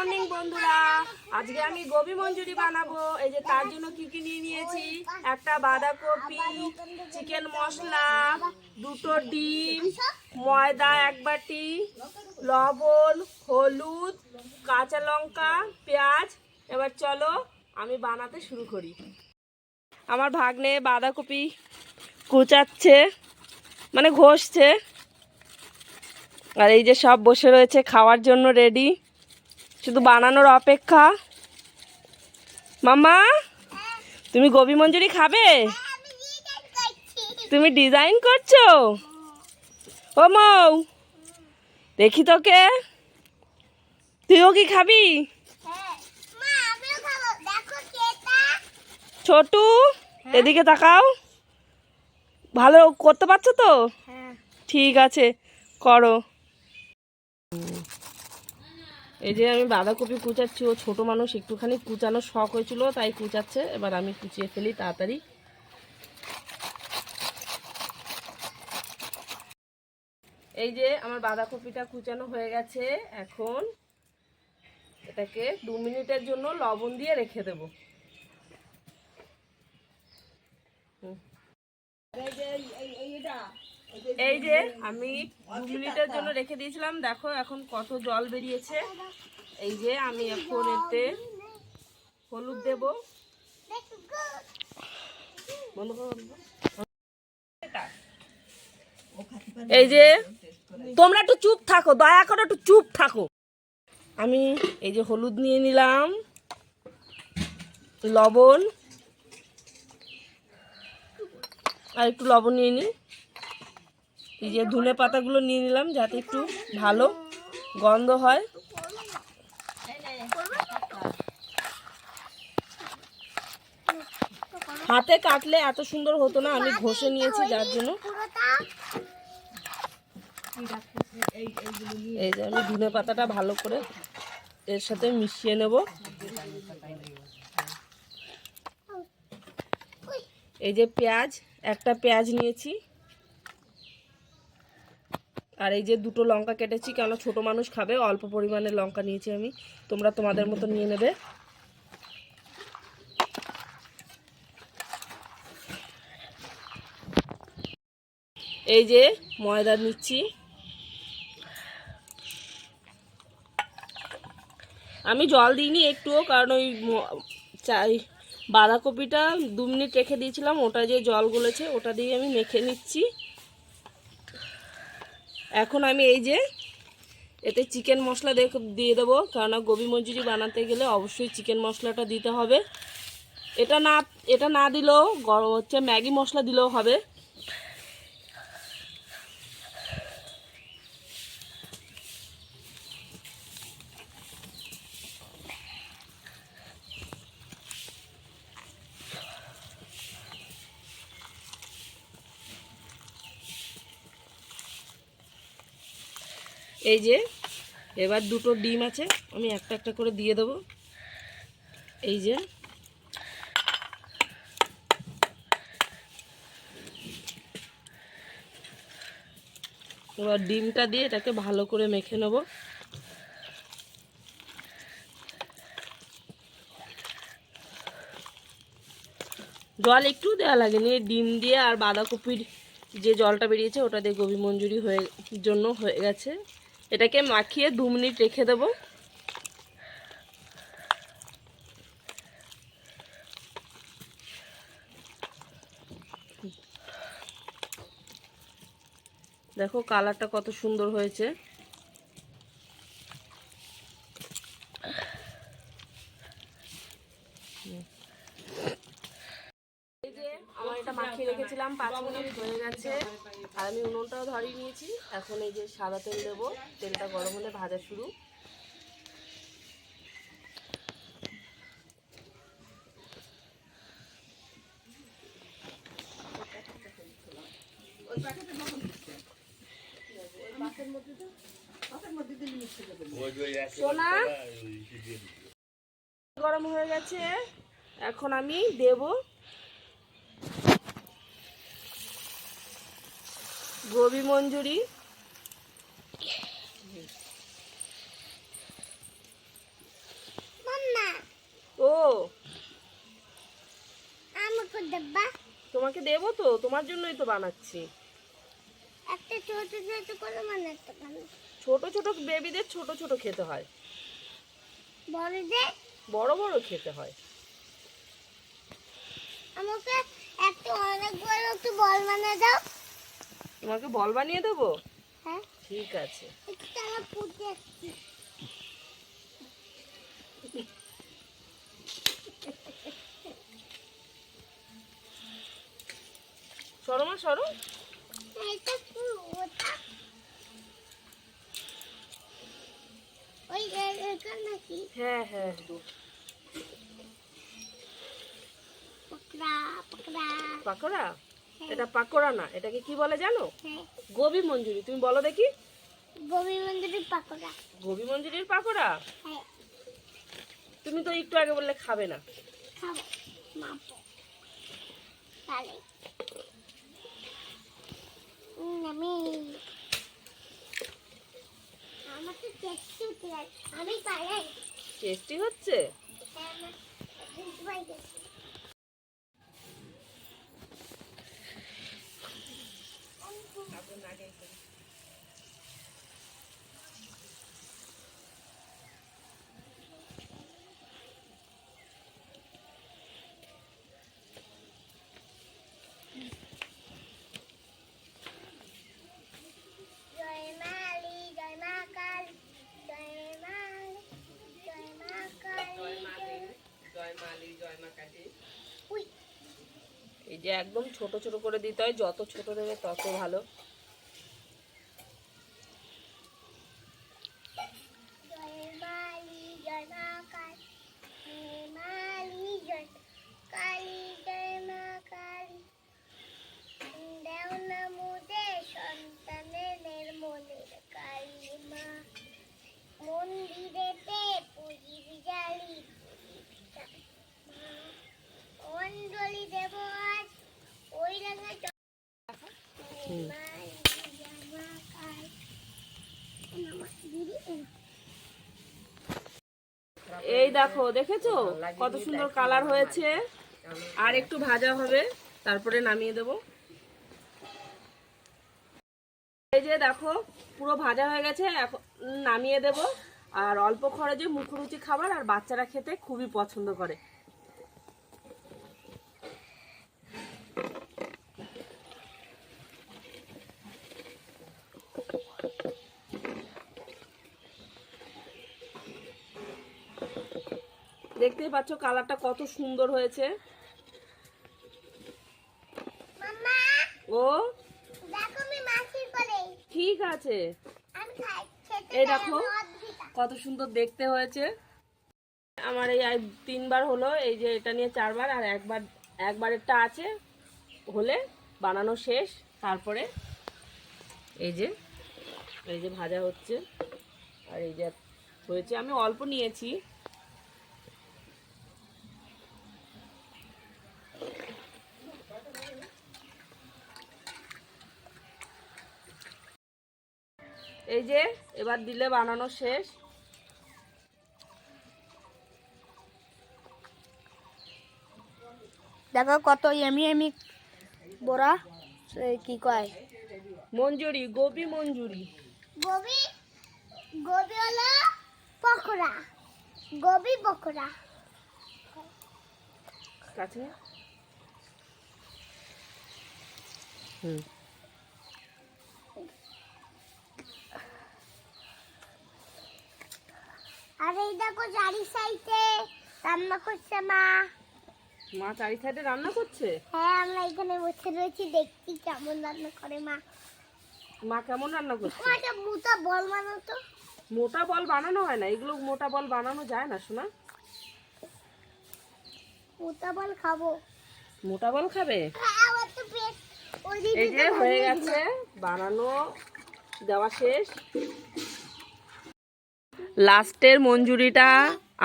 Morning, বন্ধুরা। আজকে আমি গোবি মঞ্জুরি বানাবো। এই যে তার জন্য কি কি নিয়ে নিয়েছি? একটা বাঁধাকপি, চিকেন মশলা, দুটো ডিম, ময়দা এক বাটি, লবণ, হলুদ, কাঁচা লঙ্কা, পেঁয়াজ। এবার চলো আমি বানাতে শুরু করি। আমার ভাগ্নে বাঁধাকপি কুচাচ্ছে মানে ঘষছে। আর এই যে সব বসে রয়েছে খাওয়ার জন্য রেডি শুধু বানানোর অপেক্ষা। মামা তুমি গোবি মঞ্জুরি খাবে? তুমি ডিজাইন করছ? ও মৌ দেখি তোকে। তুইও কি খাবি? ছোটু এদিকে তাকাও। ভালো করতে পারছ তো? ঠিক আছে করো। এই যে আমি বাঁধাকপি কুচাচ্ছি, ও ছোট মানুষ, একটুখানি কুচানোর শখ হয়েছিল, তাই কুচাচ্ছে। এবার আমি কুচিয়ে ফেলি তাড়াতাড়ি। এই যে আমার বাঁধাকপিটা কুচানো হয়ে গেছে, এখন এটাকে দু মিনিটের জন্য লবণ দিয়ে রেখে দেব। হুম। এই যে আমি দু মিনিটের জন্য রেখে দিয়েছিলাম। দেখো এখন কত জল বেরিয়েছে। এই যে আমি এখন এতে হলুদ দেব। এই যে তোমরা একটু চুপ থাকো, দয়া করে একটু চুপ থাকো। আমি এই যে হলুদ নিয়ে নিলাম, লবণ। আর একটু লবণ নিয়ে নিই এই যে ধনে পাতাগুলো নিয়ে নিলাম যাতে একটু ভালো গন্ধ হয়। হাতে কাটলে এত সুন্দর হতো না, আমি ঘষে নিয়েছি যার জন্য। এই যে আমি ধনে পাতাটা ভালো করে এর সাথে মিশিয়ে নেব। এই যে পেঁয়াজ, একটা পেঁয়াজ নিয়েছি। আর এই যে দুটো লঙ্কা কেটেছি কেন ছোট মানুষ খাবে, অল্প পরিমাণে লঙ্কা নিয়েছি আমি। তোমরা তোমাদের মতো নিয়ে নেবে। এই যে ময়দা নিচ্ছি। আমি জল দিইনি একটুও, কারণ ওই চাই বাঁধাকপিটা দু মিনিট রেখে দিয়েছিলাম, ওটা যে জল গলেছে, ওটা দিয়ে আমি মেখে নিচ্ছি। এখন আমি এই যে এতে চিকেন মশলা দেখ দিয়ে দেবো, কেননা গোবি মঞ্জুরি বানাতে গেলে অবশ্যই চিকেন মশলাটা দিতে হবে। এটা না এটা না দিলেও হচ্ছে, ম্যাগি মশলা দিলেও হবে। এই যে, এবার দুটো ডিম আছে, আমি একটা একটা করে দিয়ে দেবো। এই যে। এবার ডিমটা দিয়ে এটাকে ভালো করে মেখে নেব। জল একটু দেওয়া লাগেনি ডিম দিয়ে আর বাঁধাকপির যে জলটা বেরিয়েছে, ওটা দিয়ে গোবি মঞ্জুরি হয়ে জন্য হয়ে গেছে। এটাকে মাখিয়ে দু মিনিট রেখে দেবো। দেখো কালারটা কত সুন্দর হয়েছে এই যে আমার এটা মাখিয়ে রেখেছিলাম পাঁচ মিনিট হয়ে গেছে আর আমি ধরিয়ে নিয়েছি। এখন এই যে সাদা তেল দেবো। তেলটা গরম হলে ভাজা শুরু। গরম হয়ে গেছে। এখন আমি দেব গোবি মঞ্জুরি। ও। তোমাকে দেবো তো তোমার জন্যই তো বানাচ্ছি। একটা ছোট ছোট করে বানাতে ছোট ছোট বেবিদের ছোট ছোট খেতে হয়। বড়দের বড় বড় খেতে হয়। আমাকে একটা অনেক বড় একটু বল বানিয়ে দাও। তোমাকে বল বানিয়ে দেবো? হ্যাঁ। ঠিক আছে। সরো মা সরো। হ্যাঁ হ্যাঁ পকড়া পকড়া। পাকোড়া? এটা পাকোড়া না এটাকে কি বলে জানো? হ্যাঁ। গোবি মঞ্জুরি তুমি বলো দেখি। গোবি মন্দিরের পাকোড়া। গোবি মঞ্জুরির পাকোড়া? হ্যাঁ। তুমি তো একটু আগে বললে খাবে না। টেস্টি হচ্ছে? জয় মা কালী এই যে একদম ছোট ছোট করে দিতে হয়, যত ছোট দেবে তত ভালো। এই দেখো, দেখেছ? কত সুন্দর কালার হয়েছে। আর একটু ভাজা হবে, তারপরে নামিয়ে দেব। এই যে দেখো, পুরো ভাজা হয়ে গেছে, এখন নামিয়ে দেব। আর অল্প খরচে মুখরুচি খাবার আর বাচ্চারা খেতে খুবই পছন্দ করে। দেখতেই পাচ্ছ কালারটা কত সুন্দর হয়েছে। ও ঠিক আছে। এই দেখো। কত সুন্দর দেখতে হয়েছে। আমার এই তিনবার হলো এই যে এটা নিয়ে চারবার আর একবার একবারেরটা আছে হলে বানানো শেষ। তারপরে এই যে এই যে ভাজা হচ্ছে আর এই যে হয়েছে আমি অল্প নিয়েছি। এই যে এবার দিলে বানানো শেষ। দেখো কত এমি এমি বড়া কি কয়? মঞ্জুরি গোবি মঞ্জুরি। গোবি গোবি হলো পকোড়া। গোবি পকোড়া। কাছে? হুম। আর এই দেখো চারি সাইডে রান্না করছে মা। মা চারি সাইডে রান্না করছে? হ্যাঁ আমরা এখানে বসে রয়েছি দেখছি কেমন রান্না করে মা। মা কেমন রান্না করছে? মা একটা মুতা বল মানো তো। মোটা বল বানানো হয় না? এগুলো মোটা বল বানানো যায় না শোনা মুতা বল খাব। মোটা বল খাবে? হ্যাঁ, এই যে হয়ে গেছে বানানো দেওয়া শেষ। লাস্টের মঞ্জুরিটা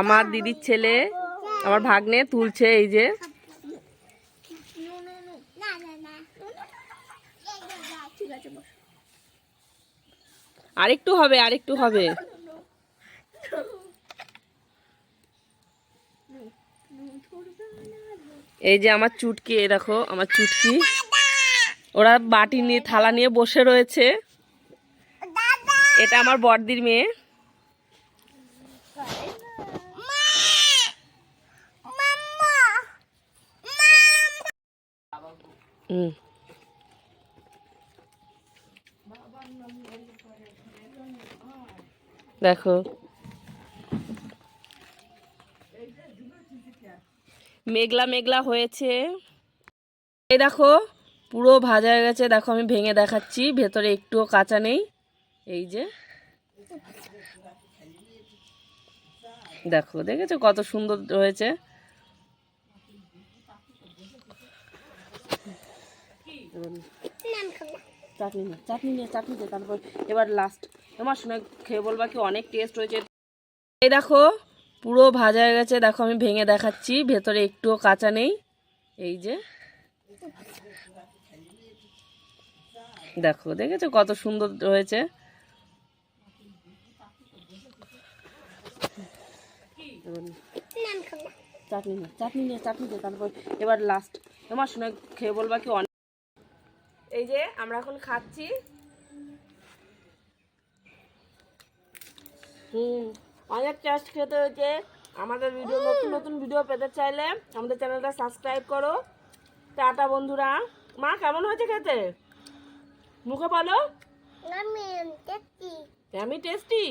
আমার দিদির ছেলে, আমার ভাগ্নে তুলছে এই যে। আরেকটু হবে আরেকটু হবে। এই যে আমার চুটকি, এই দেখো আমার চুটকি। ওরা বাটি নিয়ে, থালা নিয়ে বসে রয়েছে। এটা আমার বড়দির মেয়ে মা মাম্মা হুম দেখো। মেঘলা মেঘলা হয়েছে। এই দেখো, পুরো ভাজা হয়ে গেছে। দেখো, আমি ভেঙে দেখাচ্ছি। ভেতরে একটুও কাঁচা নেই। এই যে। দেখো, দেখেছ কত সুন্দর হয়েছে? চাটনি নে চাটনি নে চাটনি দে তারপর এবার লাস্ট তোমার শুনে খেয়ে বলবা কি অনেক টেস্ট হয়েছে। এই দেখো পুরো ভাজা হয়ে গেছে। দেখো আমি ভেঙে দেখাচ্ছি। ভেতরে একটুও কাঁচা নেই। এই যে। দেখো দেখেছ কত সুন্দর হয়েছে? চাটনি নে চাটনি নে চাটনি দে তারপর এবার লাস্ট তোমার শুনে খেয়ে বলবা কি অনেক এই যে আমরা এখন খাচ্ছি। হুম অনেক টেস্ট খেতে হয়েছে। আমাদের ভিডিও নতুন নতুন ভিডিও পেতে চাইলে আমাদের চ্যানেলটা সাবস্ক্রাইব করো। টাটা বন্ধুরা। মা কেমন হয়েছে খেতে? মুখে বলো। আমি দেখছি আমি টেস্টি